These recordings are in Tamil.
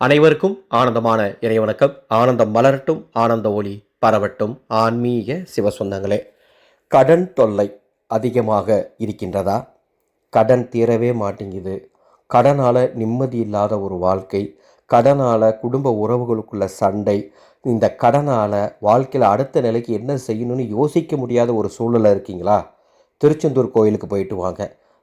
அனைவருக்கும் ஆனந்தமான இறைவணக்கம் ஆனந்தம் மலரட்டும் ஆனந்த ஒளி பரவட்டும். ஆன்மீக சிவசொந்தங்களே கடன் தொல்லை அதிகமாக இருக்கின்றதா? கடன் தீரவே மாட்டேங்குது. கடனால் நிம்மதி இல்லாத ஒரு வாழ்க்கை கடனால் குடும்ப உறவுகளுக்குள்ள சண்டை இந்த கடனால் வாழ்க்கையில் அடுத்த நிலைக்கு என்ன செய்யணும்னு யோசிக்க முடியாத ஒரு சூழ்நிலை இருக்கீங்களா? திருச்செந்தூர் கோயிலுக்கு போயிட்டு வாங்க.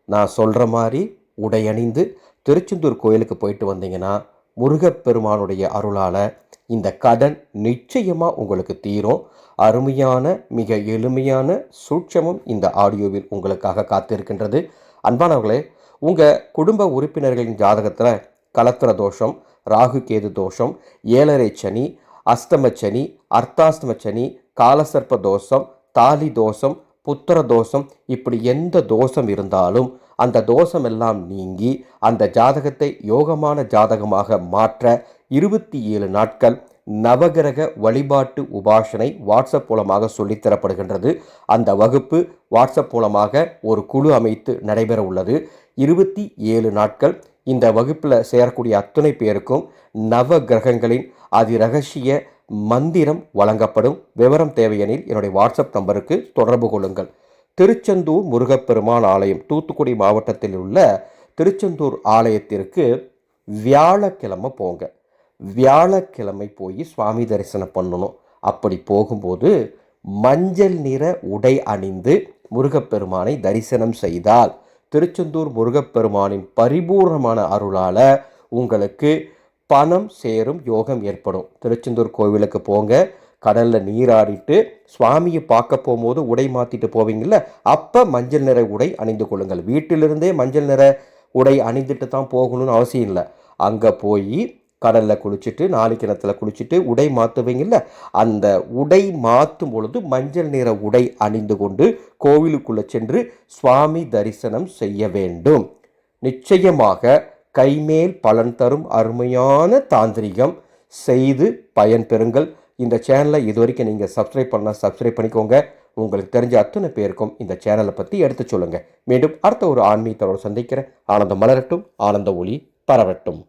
நான் சொல்கிற மாதிரி உடை அணிந்து திருச்செந்தூர் கோயிலுக்கு போயிட்டு வந்தீங்கன்னா முருகப்பெருமானுடைய அருளால் இந்த கடன் நிச்சயமாக உங்களுக்கு தீரும். அருமையான மிக எளிமையான சூட்சமும் இந்த ஆடியோவில் உங்களுக்காக காத்திருக்கின்றது. அன்பானவர்களே உங்கள் குடும்ப உறுப்பினர்களின் ஜாதகத்தில் கலத்திர தோஷம் ராகு கேது தோஷம் ஏழரை சனி அஸ்தம சனி அர்த்தாஸ்தம சனி காலசர்ப்ப தோஷம் தாலி தோஷம் புத்திர தோஷம் இப்படி எந்த தோஷம் இருந்தாலும் அந்த தோஷம் எல்லாம் நீங்கி அந்த ஜாதகத்தை யோகமான ஜாதகமாக மாற்ற இருபத்தி ஏழு நாட்கள் நவகிரக வழிபாட்டு உபாசனை வாட்ஸ்அப் மூலமாக சொல்லித்தரப்படுகின்றது அந்த வகுப்பு வாட்ஸ்அப் மூலமாக ஒரு குழு அமைத்து நடைபெற உள்ளது. இருபத்தி ஏழு நாட்கள் இந்த வகுப்பில் சேரக்கூடிய அத்துணை பேருக்கும் நவ கிரகங்களின் அதிரகசிய மந்திரம் வழங்கப்படும். விவரம் தேவையெனில் என்னுடைய வாட்ஸ்அப் நம்பருக்கு தொடர்பு கொள்ளுங்கள். திருச்செந்தூர் முருகப்பெருமான் ஆலயம் தூத்துக்குடி மாவட்டத்தில் உள்ள திருச்செந்தூர் ஆலயத்திற்கு வியாழக்கிழமை போங்க. வியாழக்கிழமை போய் சுவாமி தரிசனம் பண்ணணும். அப்படி போகும்போது மஞ்சள் நிற உடை அணிந்து முருகப்பெருமானை தரிசனம் செய்தால் திருச்செந்தூர் முருகப்பெருமானின் பரிபூர்ணமான அருளால் உங்களுக்கு பணம் சேரும் யோகம் ஏற்படும். திருச்செந்தூர் கோவிலுக்கு போங்க. கடலில் நீராடிட்டு சுவாமியை பார்க்க போகும்போது உடை மாற்றிட்டு போவீங்கள்ல அப்போ மஞ்சள் நிற உடை அணிந்து கொள்ளுங்கள். வீட்டிலிருந்தே மஞ்சள் நிற உடை அணிந்துட்டு தான் போகணும்னு அவசியம் இல்லை. அங்கே போய் கடலில் குளிச்சுட்டு நாலு கிணத்துல குளிச்சுட்டு உடை மாற்றுவீங்கள்ல அந்த உடை மாற்றும் பொழுது மஞ்சள் நிற உடை அணிந்து கொண்டு கோவிலுக்குள்ளே சென்று சுவாமி தரிசனம் செய்ய வேண்டும். நிச்சயமாக கைமேல் பலன் தரும் அருமையான தாந்திரிகம் செய்து பயன் பெறுங்கள். இந்த சேனலை இது வரைக்கும் நீங்கள் சப்ஸ்கிரைப் பண்ணால் சப்ஸ்கிரைப் பண்ணிக்கோங்க. உங்களுக்கு தெரிஞ்ச அத்தனை பேருக்கும் இந்த சேனலை பற்றி எடுத்து சொல்லுங்கள் மீண்டும் அடுத்த ஒரு ஆன்மீகத்தோடு சந்திக்கிறேன். ஆனந்தம் மலரட்டும். ஆனந்த ஒளி பரவட்டும்.